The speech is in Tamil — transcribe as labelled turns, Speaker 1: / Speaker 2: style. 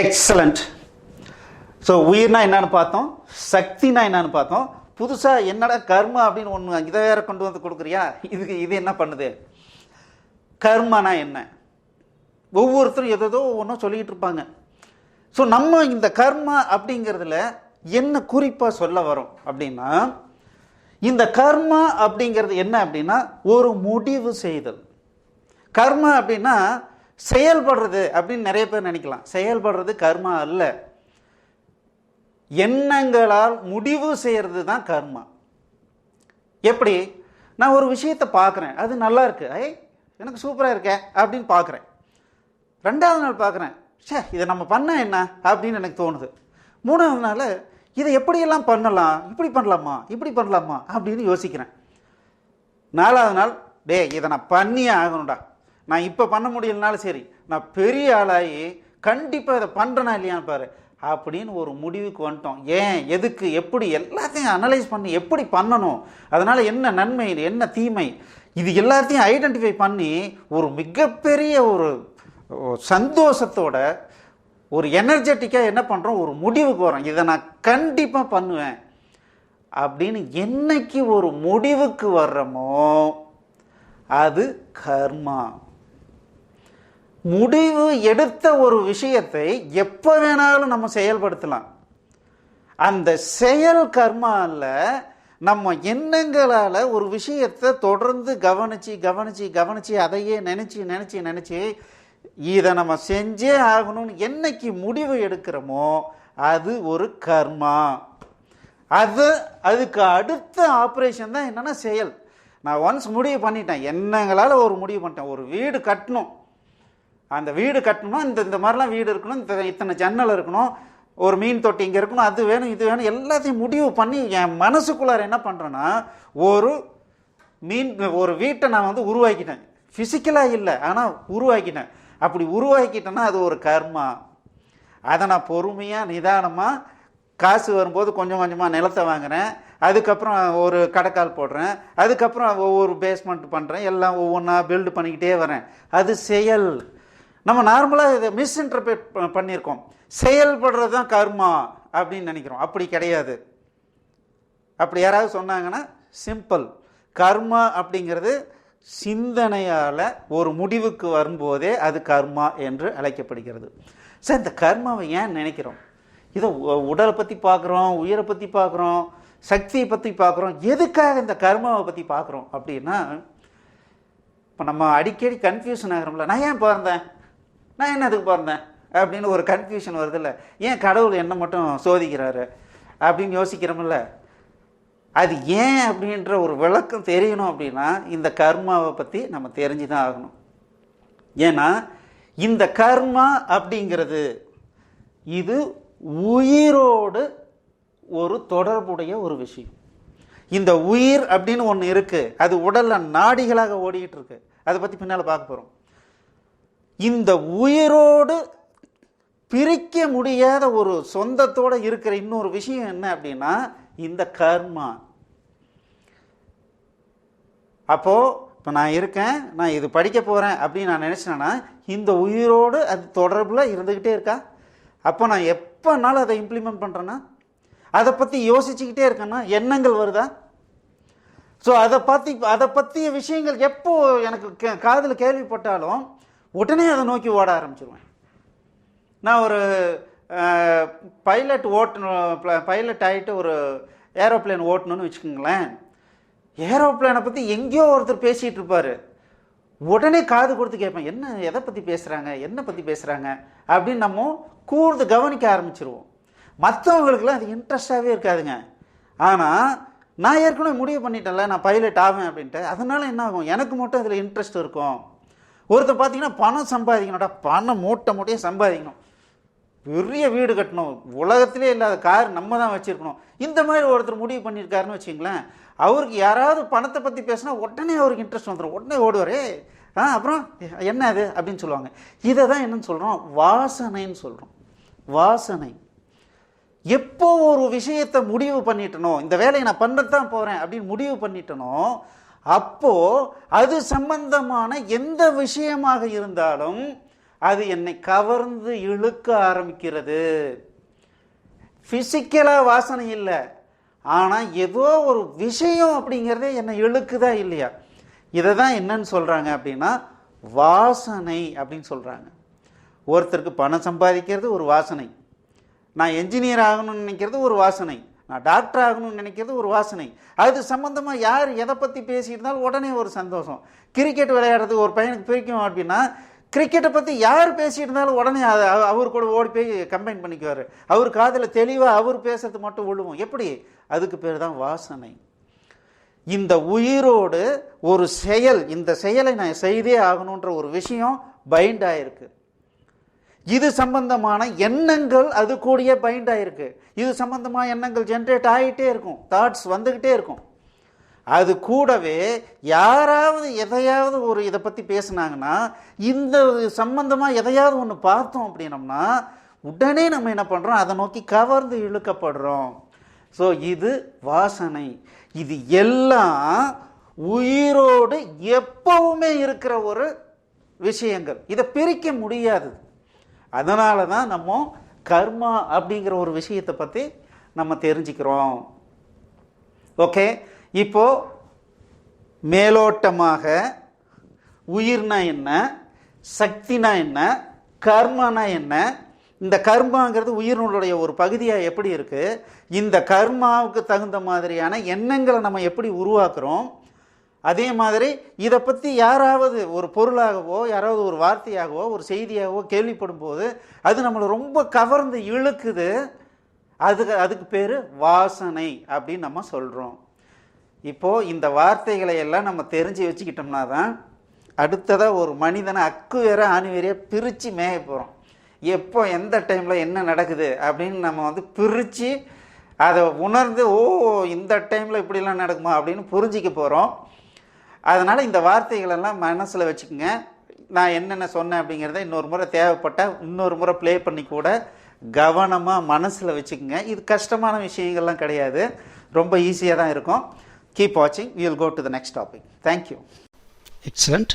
Speaker 1: எக்ஸலண்ட் ஸோ உயிர்னா என்னன்னு பார்த்தோம் சக்தினா என்னன்னு பார்த்தோம். புதுசாக என்னடா கர்மா அப்படின்னு ஒன்று இதை வேற கொண்டு வந்து கொடுக்குறியா? இதுக்கு இது என்ன பண்ணுது? கர்மானா என்ன? ஒவ்வொருத்தரும் எதோ ஒன்றும் சொல்லிக்கிட்டு இருப்பாங்க. ஸோ நம்ம இந்த கர்மா அப்படிங்கிறதுல என்ன குறிப்பாக சொல்ல வரோம் அப்படின்னா இந்த கர்மா அப்படிங்கிறது என்ன அப்படின்னா ஒரு முடிவு செய்தல். கர்மா அப்படின்னா செயல்படுறது அப்படின்னு நிறைய பேர் நினைக்கலாம். செயல்படுறது கர்மா அல்ல. எண்ணங்களால் முடிவு செய்கிறது தான் கர்மா. எப்படி? நான் ஒரு விஷயத்தை பார்க்குறேன். அது நல்லா இருக்கு. ஐ எனக்கு சூப்பராக இருக்கே அப்படின்னு பார்க்குறேன். ரெண்டாவது நாள் பார்க்குறேன். ச்சே இதை நம்ம பண்ண என்ன? அப்படின்னு எனக்கு தோணுது. மூணாவது நாள் இதை எப்படியெல்லாம் பண்ணலாம்? இப்படி பண்ணலாமா? இப்படி பண்ணலாமா? அப்படின்னு யோசிக்கிறேன். நாலாவது நாள் டேய் இதை நான் பண்ணியே ஆகணும்டா. நான் இப்போ பண்ண முடியலனாலும் சரி நான் பெரிய ஆளாகி கண்டிப்பாக இதை பண்ணுறேனா இல்லையான்னு பாரு. அப்படின்னு ஒரு முடிவுக்கு வந்துட்டோம். ஏன்? எதுக்கு? எப்படி? எல்லாத்தையும் அனலைஸ் பண்ணி எப்படி பண்ணணும்? அதனால் என்ன நன்மை என்ன தீமை? இது எல்லாத்தையும் ஐடென்டிஃபை பண்ணி ஒரு மிகப்பெரிய ஒரு சந்தோஷத்தோட ஒரு எனர்ஜெட்டிக்காக என்ன பண்ணுறோம் ஒரு முடிவுக்கு வரோம் இதை நான் கண்டிப்பாக பண்ணுவேன். அப்படின்னு என்னைக்கு ஒரு முடிவுக்கு வர்றோமோ அது கர்மா. முடிவு எடுத்த ஒரு விஷயத்தை எப்போ வேணாலும் நம்ம செயல்படுத்தலாம். அந்த செயல் கர்மாவில் நம்ம எண்ணங்களால் ஒரு விஷயத்தை தொடர்ந்து கவனித்து கவனித்து கவனித்து அதையே நினச்சி நினச்சி நினச்சி இதை நம்ம செஞ்சே ஆகணும்னு என்னைக்கு முடிவு எடுக்கிறோமோ அது ஒரு கர்மா. அது அதுக்கு அடுத்த ஆப்ரேஷன் தான் என்னென்னா செயல். நான் ஒன்ஸ் முடிவு பண்ணிட்டேன். எண்ணங்களால் ஒரு முடிவு பண்ணிட்டேன். ஒரு வீடு கட்டணும். அந்த வீடு கட்டணும் இந்த இந்த மாதிரிலாம் வீடு இருக்கணும் இந்த இத்தனை ஜன்னல் இருக்கணும் ஒரு மீன் தொட்டி இங்கே இருக்கணும் அது வேணும் இது வேணும் எல்லாத்தையும் முடிவு பண்ணி என் மனசுக்குள்ளார என்ன பண்ணுறேன்னா ஒரு மீன் ஒரு வீட்டை நான் வந்து உருவாக்கிட்டேன். ஃபிசிக்கலாக இல்லை ஆனால் உருவாக்கிட்டேன். அப்படி உருவாக்கிட்டேன்னா அது ஒரு கர்மா. அதை நான் பொறுமையாக நிதானமாக காசு வரும்போது கொஞ்சம் கொஞ்சமாக நிலத்தை வாங்குகிறேன் அதுக்கப்புறம் ஒரு கடைக்கால் போடுறேன். அதுக்கப்புறம் ஒவ்வொரு பேஸ்மெண்ட் பண்ணுறேன் எல்லாம் ஒவ்வொன்றா பில்டு பண்ணிக்கிட்டே வரேன். அது செயல். நம்ம நார்மலாக இதை மிஸ்இன்டர்பிரேட் பண்ணியிருக்கோம். செயல்படுறது தான் கர்மா அப்படின்னு நினைக்கிறோம். அப்படி கிடையாது. அப்படி யாராவது சொன்னாங்கன்னா சிம்பிள் கர்மா அப்படிங்கிறது சிந்தனையால் ஒரு முடிவுக்கு வரும்போதே அது கர்மா என்று அழைக்கப்படுகிறது. சார் இந்த கர்மாவை ஏன் நினைக்கிறோம்? இதை உடலை பற்றி பார்க்குறோம் உயிரை பற்றி பார்க்குறோம் சக்தியை பற்றி பார்க்குறோம். எதுக்காக இந்த கர்மாவை பற்றி பார்க்குறோம் அப்படின்னா இப்போ நம்ம அடிக்கடி கன்ஃபியூஷன் ஆகிறோம்ல. நான் ஏன் பிறந்தேன்? நான் என்ன அதுக்கு பிறந்தேன் அப்படின்னு ஒரு கன்ஃபியூஷன் வருதுல்ல. ஏன் கடவுள் என்ன மட்டும் சோதிக்கிறாரு? அப்படின்னு யோசிக்கிறோம்ல. அது ஏன் அப்படின்ற ஒரு விளக்கம் தெரியணும் அப்படின்னா இந்த கர்மாவை பற்றி நம்ம தெரிஞ்சு தான் ஆகணும். ஏன்னா இந்த கர்மா அப்படிங்கிறது இது உயிரோடு ஒரு தொடர்புடைய ஒரு விஷயம். இந்த உயிர் அப்படின்னு ஒன்று இருக்குது அது உடலில் நாடிகளாக ஓடிக்கிட்டு இருக்கு. அதை பற்றி பின்னால் பார்க்க போகிறோம் இந்த உயிரோடு பிரிக்க முடியாத ஒரு சொந்தத்தோட இருக்கிற இன்னொரு விஷயம் என்ன அப்படின்னா இந்த கர்மா. அப்போ இப்போ நான் இருக்கேன் நான் இது படிக்க போகிறேன் அப்படின்னு நான் நினச்சேன்னா இந்த உயிரோடு அது தொடர்பில் இருந்துக்கிட்டே இருக்கா? அப்போ நான் எப்போனாலும் அதை இம்ப்ளிமெண்ட் பண்ணுறேன்னா அதை பற்றி யோசிச்சுக்கிட்டே இருக்கேன்னா எண்ணங்கள் வருதா? ஸோ அதை பற்றி அதை பற்றிய விஷயங்கள் எப்போ எனக்கு கே காதில் கேள்விப்பட்டாலும் உடனே அதை நோக்கி ஓட ஆரம்பிச்சிருவேன். நான் ஒரு பைலட் ஓட்டணும் பைலட் ஆகிட்டு ஒரு ஏரோப்ளேன் ஓட்டணும்னு வச்சுக்கோங்களேன். ஏரோப்ளேனை பற்றி எங்கேயோ ஒருத்தர் பேசிகிட்டு இருப்பார். உடனே காது கொடுத்து கேட்பேன் என்ன எதை பற்றி பேசுகிறாங்க என்ன பற்றி பேசுகிறாங்க அப்படின்னு நம்ம கூர்ந்து கவனிக்க ஆரம்பிச்சிருவோம். மற்றவங்களுக்குலாம் அது இன்ட்ரெஸ்டாகவே இருக்காதுங்க. ஆனால் நான் ஏற்கனவே முடிவு பண்ணிட்டேன்ல நான் பைலட் ஆவேன் அப்படின்ட்டு. அதனால் என்ன ஆகும்? எனக்கு மட்டும் அதில் இன்ட்ரெஸ்ட் இருக்கும். ஒருத்தர் பார்த்தீங்கன்னா பணம் சம்பாதிக்கணும்டா பணம் மூட்டை மூட்டையை சம்பாதிக்கணும். பெரிய வீடு கட்டணும். உலகத்திலே இல்லாத கார் நம்ம தான் வச்சுருக்கணும். இந்த மாதிரி ஒருத்தர் முடிவு பண்ணியிருக்காருன்னு வச்சுங்களேன் அவருக்கு யாராவது பணத்தை பற்றி பேசினா உடனே அவருக்கு இன்ட்ரெஸ்ட் வந்துடும் உடனே ஓடுவார் ஆ அப்புறம் என்ன அது? அப்படின்னு சொல்லுவாங்க. இதை தான் என்னன்னு சொல்கிறோம் வாசனைன்னு சொல்கிறோம் வாசனை. எப்போ ஒரு விஷயத்தை முடிவு பண்ணிட்டனோ இந்த வேலையை நான் பண்ண தான் போகிறேன் அப்படின்னு முடிவு பண்ணிட்டனோ அப்போ அது சம்பந்தமான எந்த விஷயமாக இருந்தாலும் அது என்னை கவர்ந்து இழுக்க ஆரம்பிக்கிறது. ஃபிசிக்கலாக வாசனை இல்லை. ஆனால் ஏதோ ஒரு விஷயம் அப்படிங்கிறதே என்னை இழுக்குதா இல்லையா? இதை தான் என்னன்னு சொல்கிறாங்க அப்படின்னா வாசனை அப்படின்னு சொல்கிறாங்க ஒருத்தருக்கு பணம் சம்பாதிக்கிறது ஒரு வாசனை. நான் என்ஜினியர் ஆகணும்னு நினைக்கிறது ஒரு வாசனை. நான் டாக்டர் ஆகணும்னு நினைக்கிறது ஒரு வாசனை. அது சம்மந்தமாக யார் எதை பற்றி பேசியிருந்தாலும் உடனே ஒரு சந்தோஷம். கிரிக்கெட் விளையாடுறது ஒரு பையனுக்கு பிடிக்கும் அப்படின்னா கிரிக்கெட்டை பற்றி யார் பேசியிருந்தாலும் உடனே அதை அவ- அவர் கூட ஓடி போய் கம்பைன் பண்ணிக்குவார். அவர் காதில் தெளிவாக அவர் பேசுறது மட்டும் விழுவும் எப்படி? அதுக்கு பேர் தான் வாசனை. இந்த உயிரோடு ஒரு செயல் இந்த செயலை நான் செய்தே ஆகணுன்ற ஒரு விஷயம் பைண்ட் ஆகிருக்கு இது சம்பந்தமான எண்ணங்கள் அது கூடிய பைண்ட் ஆகிருக்கு இது சம்பந்தமான எண்ணங்கள் ஜென்ரேட் ஆகிட்டே இருக்கும். தாட்ஸ் வந்துக்கிட்டே இருக்கும். அது கூடவே யாராவது எதையாவது ஒரு இதை பற்றி பேசுனாங்கன்னா இந்த சம்பந்தமாக எதையாவது ஒன்று பார்த்தோம் அப்படின்னம்னா உடனே நம்ம என்ன பண்ணுறோம் அதை நோக்கி கவர்ந்து இழுக்கப்படுறோம். ஸோ இது வாசனை. இது எல்லாம் உயிரோடு எப்பவுமே இருக்கிற ஒரு விஷயங்கள். இதை பிரிக்க முடியாது. அதனால தான் நம்ம கர்மா அப்படிங்கிற ஒரு விஷயத்தை பற்றி நம்ம தெரிஞ்சுக்கிறோம். ஓகே இப்போ மேலோட்டமாக உயிர்னா என்ன? சக்தினா என்ன? கர்மானா என்ன? இந்த கர்மாங்கிறது உயிரினுடைய ஒரு பகுதியாக எப்படி இருக்குது இந்த கர்மாவுக்கு தகுந்த மாதிரியான எண்ணங்களை நம்ம எப்படி உருவாக்குறோம்? அதே மாதிரி இதை பற்றி யாராவது ஒரு பொருளாகவோ யாராவது ஒரு வார்த்தையாகவோ ஒரு செய்தியாகவோ கேள்விப்படும் போது அது நம்மளை ரொம்ப கவர்ந்து இழுக்குது. அதுக்கு அதுக்கு பேர் வாசனை அப்படின்னு நம்ம சொல்கிறோம் இப்போது இந்த வார்த்தைகளை எல்லாம் நம்ம தெரிஞ்சு வச்சுக்கிட்டோம்னா தான் அடுத்ததாக ஒரு மனிதனை அக்கு வேற ஆணி வேறையாக பிரித்து மேய போகிறோம் எப்போ எந்த டைமில் என்ன நடக்குது அப்படின்னு நம்ம வந்து பிரித்து அதை உணர்ந்து ஓ இந்த டைமில் இப்படிலாம் நடக்குமா அப்படின்னு புரிஞ்சிக்க போகிறோம் அதனால் இந்த வார்த்தைகளெல்லாம் மனசில் வச்சுக்கோங்க. நான் என்னென்ன சொன்னேன் அப்படிங்கிறத இன்னொரு முறை தேவைப்பட்டால் இன்னொரு முறை ப்ளே பண்ணி கூட கவனமாக மனசில் வச்சுக்கோங்க. இது கஷ்டமான விஷயங்கள்லாம் கிடையாது. ரொம்ப ஈஸியாக தான் இருக்கும். கீப் வாட்சிங் will go to the next topic thank you
Speaker 2: excellent